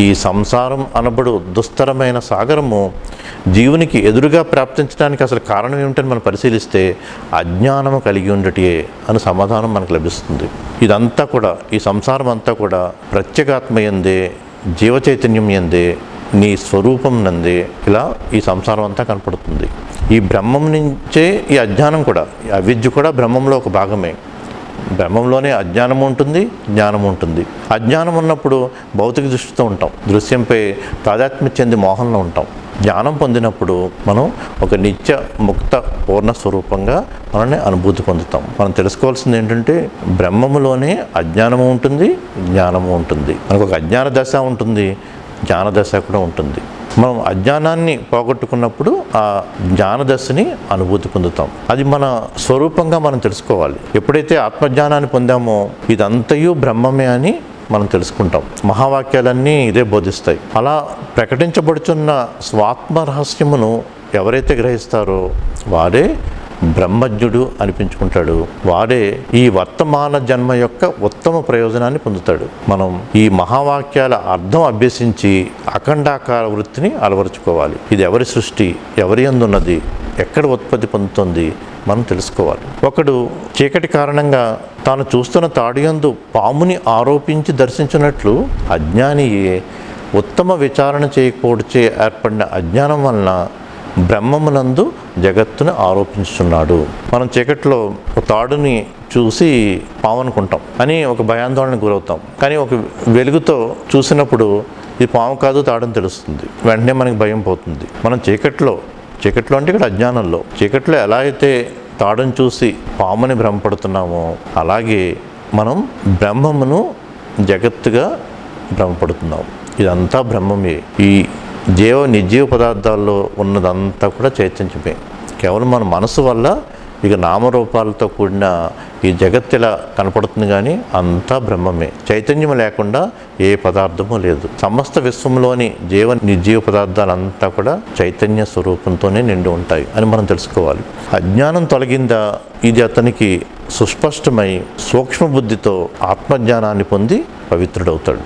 ఈ సంసారం అనబడు దుస్తరమైన సాగరము జీవునికి ఎదురుగా ప్రాప్తించడానికి అసలు కారణం ఏమిటని మనం పరిశీలిస్తే అజ్ఞానము కలిగి ఉండటే అని సమాధానం మనకు లభిస్తుంది. ఇదంతా కూడా ఈ సంసారం అంతా కూడా ప్రత్యేగాత్మ ఎందే జీవ చైతన్యం ఎందే నీ స్వరూపం నందే ఇలా ఈ సంసారం అంతా కనపడుతుంది. ఈ బ్రహ్మం నుంచే ఈ అజ్ఞానం కూడా ఈ అవిద్య కూడా బ్రహ్మంలో ఒక భాగమే. బ్రహ్మంలోనే అజ్ఞానం ఉంటుంది జ్ఞానం ఉంటుంది. అజ్ఞానం ఉన్నప్పుడు భౌతిక దృష్టితో ఉంటాం. దృశ్యంపై తాదాత్మ్య చెంది మోహంలో ఉంటాం. జ్ఞానం పొందినప్పుడు మనం ఒక నిత్య ముక్త పూర్ణ స్వరూపంగా మనల్ని అనుభూతి పొందుతాం. మనం తెలుసుకోవాల్సింది ఏంటంటే బ్రహ్మములోనే అజ్ఞానము ఉంటుంది జ్ఞానము ఉంటుంది. మనకు ఒక అజ్ఞాన దశ ఉంటుంది జ్ఞాన దశ కూడా ఉంటుంది. మనం అజ్ఞానాన్ని పోగొట్టుకున్నప్పుడు ఆ జ్ఞానదశని అనుభూతి పొందుతాం. అది మన స్వరూపంగా మనం తెలుసుకోవాలి. ఎప్పుడైతే ఆత్మజ్ఞానాన్ని పొందామో ఇదంతయు బ్రహ్మమే అని మనం తెలుసుకుంటాం. మహావాక్యాలన్నీ ఇదే బోధిస్తాయి. అలా ప్రకటించబడుతున్న స్వాత్మ రహస్యమును ఎవరైతే గ్రహిస్తారో వారే బ్రహ్మజ్ఞుడు అనిపించుకుంటాడు. వాడే ఈ వర్తమాన జన్మ యొక్క ఉత్తమ ప్రయోజనాన్ని పొందుతాడు. మనం ఈ మహావాక్యాల అర్థం అభ్యసించి అఖండాకార వృత్తిని అలవరుచుకోవాలి. ఇది ఎవరి సృష్టి ఎవరి అందున్నది ఎక్కడ ఉత్పత్తి పొందుతుంది మనం తెలుసుకోవాలి. ఒకడు చీకటి కారణంగా తాను చూస్తున్న తాడియందు పాముని ఆరోపించి దర్శించినట్లు అజ్ఞానియే ఉత్తమ విచారణ చేయకూడచే ఏర్పడిన అజ్ఞానం వలన బ్రహ్మమునందు జగత్తును ఆరోపించుతున్నాడు మనం చీకట్లో ఒక తాడుని చూసి పాము అనుకుంటాం అని ఒక భయాందోళనకు గురవుతాం. కానీ ఒక వెలుగుతో చూసినప్పుడు ఇది పాము కాదు తాడని తెలుస్తుంది. వెంటనే మనకి భయం పోతుంది. మనం చీకట్లో చీకట్లో అంటే ఇక్కడ అజ్ఞానంలో చీకట్లో ఎలా అయితే తాడును చూసి పాముని భ్రమపడుతున్నామో అలాగే మనం బ్రహ్మమును జగత్తుగా భ్రమపడుతున్నాం. ఇదంతా బ్రహ్మమే. ఈ జీవ నిర్జీవ పదార్థాల్లో ఉన్నదంతా కూడా చైతన్యమే. కేవలం మన మనసు వల్ల ఇక నామరూపాలతో కూడిన ఈ జగత్ ఇలా కనపడుతుంది కానీ అంతా బ్రహ్మమే. చైతన్యం లేకుండా ఏ పదార్థము లేదు. సమస్త విశ్వంలోని జీవ నిర్జీవ పదార్థాలంతా కూడా చైతన్య స్వరూపంతోనే నిండి ఉంటాయి అని మనం తెలుసుకోవాలి. అజ్ఞానం తొలగిందా? ఇది అతనికి సుస్పష్టమై సూక్ష్మ బుద్ధితో ఆత్మజ్ఞానాన్ని పొంది పవిత్రుడవుతాడు.